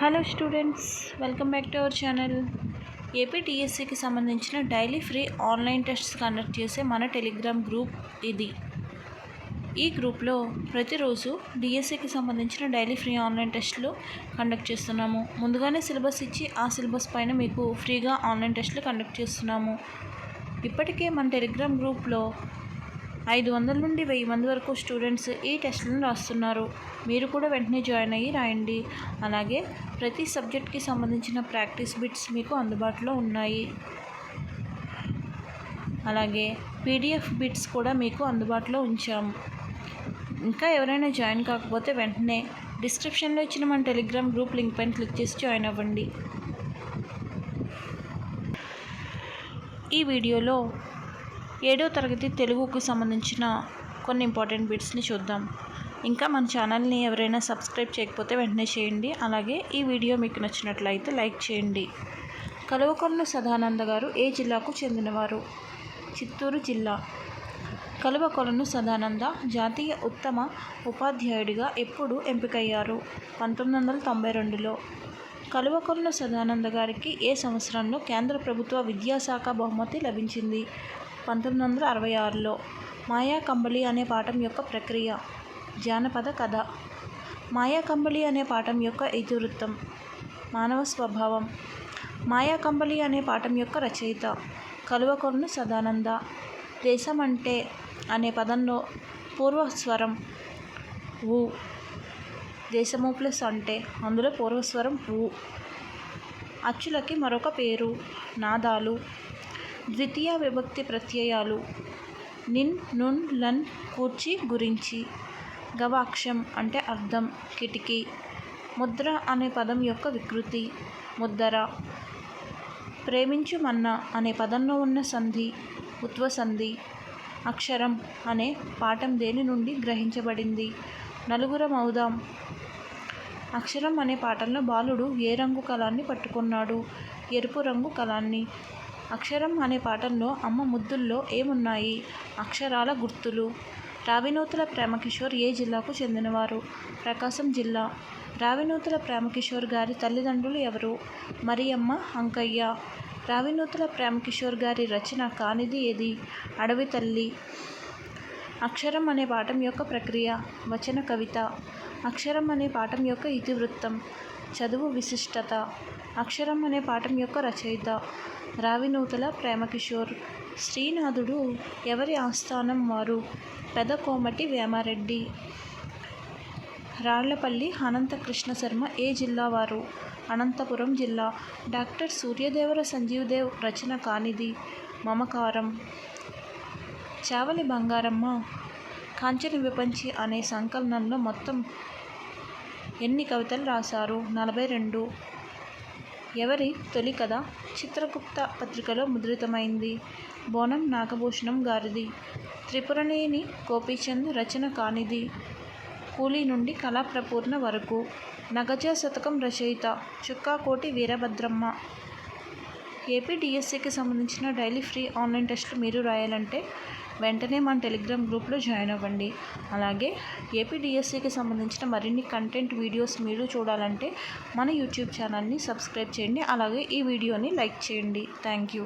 Hello students welcome back to our channel AP టీఎస్సీకి సంబంధించిన daily free online tests conduct చేసే మన Telegram group ఇది. ఈ గ్రూప్లో ప్రతిరోజు డిఎస్సికి సంబంధించిన డైలీ ఫ్రీ ఆన్లైన్ టెస్టులు కండక్ట్ చేస్తున్నాము. ముందుగానే సిలబస్ ఇచ్చి ఆ సిలబస్ పైన మీకు ఫ్రీగా ఆన్లైన్ టెస్టులు కండక్ట్ చేస్తున్నాము. ఇప్పటికే మన టెలిగ్రామ్ గ్రూప్లో ఐదు వందల నుండి వెయ్యి మంది వరకు స్టూడెంట్స్ ఈ టెస్ట్లను రాస్తున్నారు. మీరు కూడా వెంటనే జాయిన్ అయ్యి రాయండి. అలాగే ప్రతి సబ్జెక్ట్కి సంబంధించిన ప్రాక్టీస్ బిట్స్ మీకు అందుబాటులో ఉన్నాయి. అలాగే పీడిఎఫ్ బిట్స్ కూడా మీకు అందుబాటులో ఉంచాము ఇంకా ఎవరైనా జాయిన్ కాకపోతే వెంటనే డిస్క్రిప్షన్లో ఇచ్చిన మన టెలిగ్రామ్ గ్రూప్ లింక్ పైన క్లిక్ చేసి జాయిన్ అవ్వండి. ఈ వీడియోలో ఏడో తరగతి తెలుగుకు సంబంధించిన కొన్ని ఇంపార్టెంట్ బిట్స్ని చూద్దాం. ఇంకా మన ఛానల్ని ఎవరైనా సబ్స్క్రైబ్ చేయకపోతే వెంటనే చేయండి. అలాగే ఈ వీడియో మీకు నచ్చినట్లయితే లైక్ చేయండి. కలువకొండ సదానంద గారు ఏ జిల్లాకు చెందినవారు? చిత్తూరు జిల్లా. కలువకొలను సదానంద జాతీయ ఉత్తమ ఉపాధ్యాయుడిగా ఎప్పుడు ఎంపికయ్యారు? పంతొమ్మిది వందల తొంభై రెండులో కలువకొలను సదానంద గారికి ఏ సంవత్సరంలో కేంద్ర ప్రభుత్వ విద్యాశాఖ బహుమతి లభించింది? పంతొమ్మిది వందల అరవై ఆరులో మాయా కంబళి అనే పాఠం యొక్క ప్రక్రియ. జానపద కథ. మాయా కంబళి అనే పాఠం యొక్క ఇతివృత్తం మానవ స్వభావం. మాయా కంబళి అనే పాఠం యొక్క రచయిత. కలువకొలను సదానంద. దేశం అంటే అనే పదంలో పూర్వస్వరం ఊ. దేశము ప్లస్ అంటే అందులో పూర్వస్వరం ఊ. అచ్చులకి మరొక పేరు. నాదాలు. ద్వితీయ విభక్తి ప్రత్యయాలు. నిన్ నున్ లన్ కూర్చి గురించి. గవాక్షం అంటే అర్థం కిటికీ. ముద్ర అనే పదం యొక్క వికృతి. ముద్దర. ప్రేమించు మన్న అనే పదంలో ఉన్న సంధి ఉత్వసంధి. అక్షరం అనే పాఠం దేని నుండి గ్రహించబడింది? నలుగురం అవుదాం. అక్షరం అనే పాటల్లో బాలుడు ఏ రంగు కలాన్ని పట్టుకున్నాడు? ఎరుపు రంగు కలాన్ని అక్షరం అనే పాఠంలో అమ్మ ముద్దుల్లో ఏమున్నాయి? అక్షరాల గుర్తులు. రావినూతుల ప్రేమకిషోర్ ఏ జిల్లాకు చెందినవారు? ప్రకాశం జిల్లా. రావినూతుల ప్రేమకిషోర్ గారి తల్లిదండ్రులు ఎవరు? మరియమ్మ అంకయ్య. రావినూతుల ప్రేమకిషోర్ గారి రచన కానిది ఏది? అడవి తల్లి. అక్షరం అనే పాఠం యొక్క ప్రక్రియ. వచన కవిత. అక్షరం అనే పాఠం యొక్క ఇతివృత్తం. చదువు విశిష్టత. అక్షరం అనే పాఠం యొక్క రచయిత. రావినూతల ప్రేమకిషోర్ శ్రీనాథుడు ఎవరి ఆస్థానం వారు? పెద కోమటి వేమారెడ్డి. రాళ్ళపల్లి అనంతకృష్ణ శర్మ ఏ జిల్లా వారు? అనంతపురం జిల్లా. డాక్టర్ సూర్యదేవర సంజీవదేవ్ రచన కానిది. మమకారం. చావలి బంగారమ్మ. కాంచన విపంచి అనే సంకలనంలో మొత్తం ఎన్ని కవితలు రాశారు? నలభై రెండు. ఎవరి తొలి కథ చిత్రగుప్త పత్రికలో ముద్రితమైంది. బోనం నాగభూషణం గారిది. త్రిపురనేని గోపీచంద్ రచన కానిది. కూలీ నుండి కళాప్రపూర్ణ వరకు. నగజ శతకం రచయిత చుక్కాకోటి వీరభద్రమ్మ. ఏపీ డిఎస్సికి సంబంధించిన డైలీ ఫ్రీ ఆన్లైన్ టెస్టులు మీరు రాయాలంటే వెంటనే మన టెలిగ్రామ్ గ్రూప్లో జాయిన్ అవ్వండి. అలాగే ఏపీడిఎస్సికి సంబంధించిన మరిన్ని కంటెంట్ వీడియోస్ మీరు చూడాలంటే మన యూట్యూబ్ ఛానల్ని సబ్స్క్రైబ్ చేయండి. అలాగే ఈ వీడియోని లైక్ చేయండి. Thank you